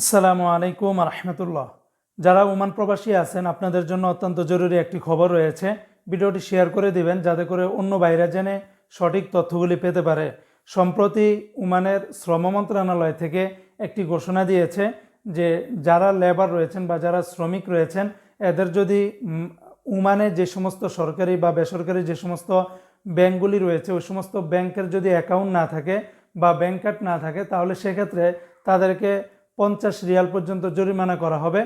আসসালামু আলাইকুম রহমতুল্লাহ যারা ওমান প্রবাসী আছেন, আপনাদের জন্য অত্যন্ত জরুরি একটি খবর রয়েছে। ভিডিওটি শেয়ার করে দিবেন, যাতে করে অন্য বাইরে জেনে সঠিক তথ্যগুলি পেতে পারে। সম্প্রতি ওমানের শ্রম মন্ত্রণালয় থেকে একটি ঘোষণা দিয়েছে যে, যারা লেবার রয়েছেন বা যারা শ্রমিক রয়েছেন, এদের যদি উমানে যে সমস্ত সরকারি বা বেসরকারি যে সমস্ত ব্যাংকগুলি রয়েছে, ওই সমস্ত ব্যাংকের যদি অ্যাকাউন্ট না থাকে বা ব্যাংক কার্ড না থাকে, তাহলে সেক্ষেত্রে তাদেরকে পঞ্চাশ রিয়াল পর্যন্ত জরিমানা করা হবে।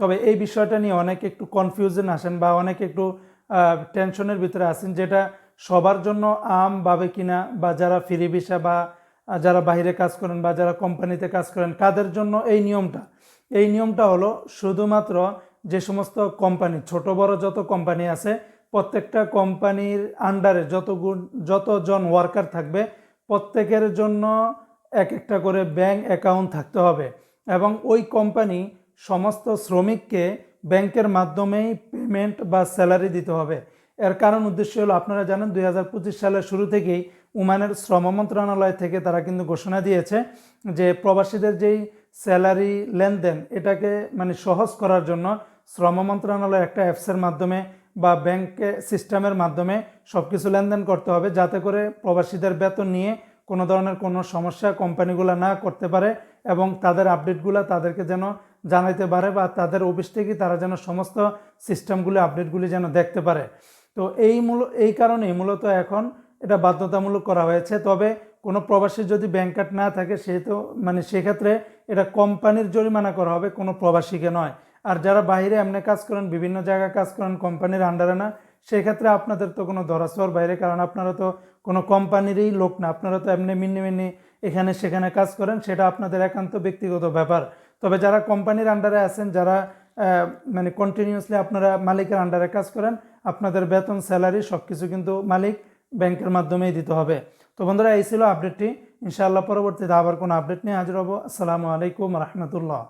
তবে এই বিষয়টা নিয়ে অনেকে একটু কনফিউশন আসেন বা অনেকে একটু টেনশনের ভিতরে আসেন যেটা সবার জন্য আম ভাবে কিনা বা যারা ফ্রি ভিসা বা যারা বাইরে কাজ করেন বা যারা কোম্পানিতে কাজ করেন, কাদের জন্য এই নিয়মটা? এই নিয়মটা হলো শুধুমাত্র যে সমস্ত কোম্পানি ছোট বড় যত কোম্পানি আছে, প্রত্যেকটা কোম্পানির আন্ডারে যত যতজন ওয়ার্কার থাকবে, প্রত্যেকের জন্য এক একটা করে ব্যাংক অ্যাকাউন্ট থাকতে হবে। এবং ওই কোম্পানি সমস্ত শ্রমিককে ব্যাংকের মাধ্যমেই পেমেন্ট বা স্যালারি দিতে হবে। এর কারণ উদ্দেশ্য হলো, আপনারা জানেন দুই হাজার পঁচিশ সালের শুরু থেকেই উমানের শ্রম মন্ত্রণালয় থেকে তারা কিন্তু ঘোষণা দিয়েছে যে প্রবাসীদের যেই স্যালারি লেনদেন, এটাকে মানে সহজ করার জন্য শ্রম মন্ত্রণালয় একটা অ্যাপসের মাধ্যমে বা ব্যাংকে সিস্টেমের মাধ্যমে সব কিছু লেনদেন করতে হবে, যাতে করে প্রবাসীদের বেতন নিয়ে কোনো ধরনের কোনো সমস্যা কোম্পানিগুলো না করতে পারে এবং তাদের আপডেটগুলো তাদেরকে যেন জানাইতে পারে বা তাদের অফিস থেকে তারা যেন সমস্ত সিস্টেমগুলি, আপডেটগুলি যেন দেখতে পারে। তো এই মূল, এই কারণেই মূলত এখন এটা বাধ্যতামূলক করা হয়েছে। তবে কোনো প্রবাসী যদি ব্যাংক কার্ড না থাকে, সে তো মানে সেক্ষেত্রে এটা কোম্পানির জরিমানা করা হবে কোনো প্রবাসীকে নয়। আর যারা বাইরে এমনি কাজ করেন, বিভিন্ন জায়গায় কাজ করেন, কোম্পানির আন্ডারে না সেক্ষেত্রে আপনাদের তো কোনো ধরাছোঁয়ার বাইরে, কারণ আপনারা তো কোনো কোম্পানিরই লোক না। আপনারা তো এমনি মিনি মিনি এখানে সেখানে কাজ করেন, সেটা আপনাদের একান্ত ব্যক্তিগত ব্যাপার। তবে যারা কোম্পানির আন্ডারে আছেন, যারা মানে কন্টিনিউসলি আপনারা মালিকের আন্ডারে কাজ করেন, আপনাদের বেতন স্যালারি সব কিছু কিন্তু মালিক ব্যাংকের মাধ্যমেই দিতে হবে। তো বন্ধুরা, এই ছিল আপডেটটি ইনশাআল্লাহ পরবর্তীতে আবার কোনো আপডেট নিয়ে হাজির হব। আসসালামু আলাইকুম রহমতুল্লাহ।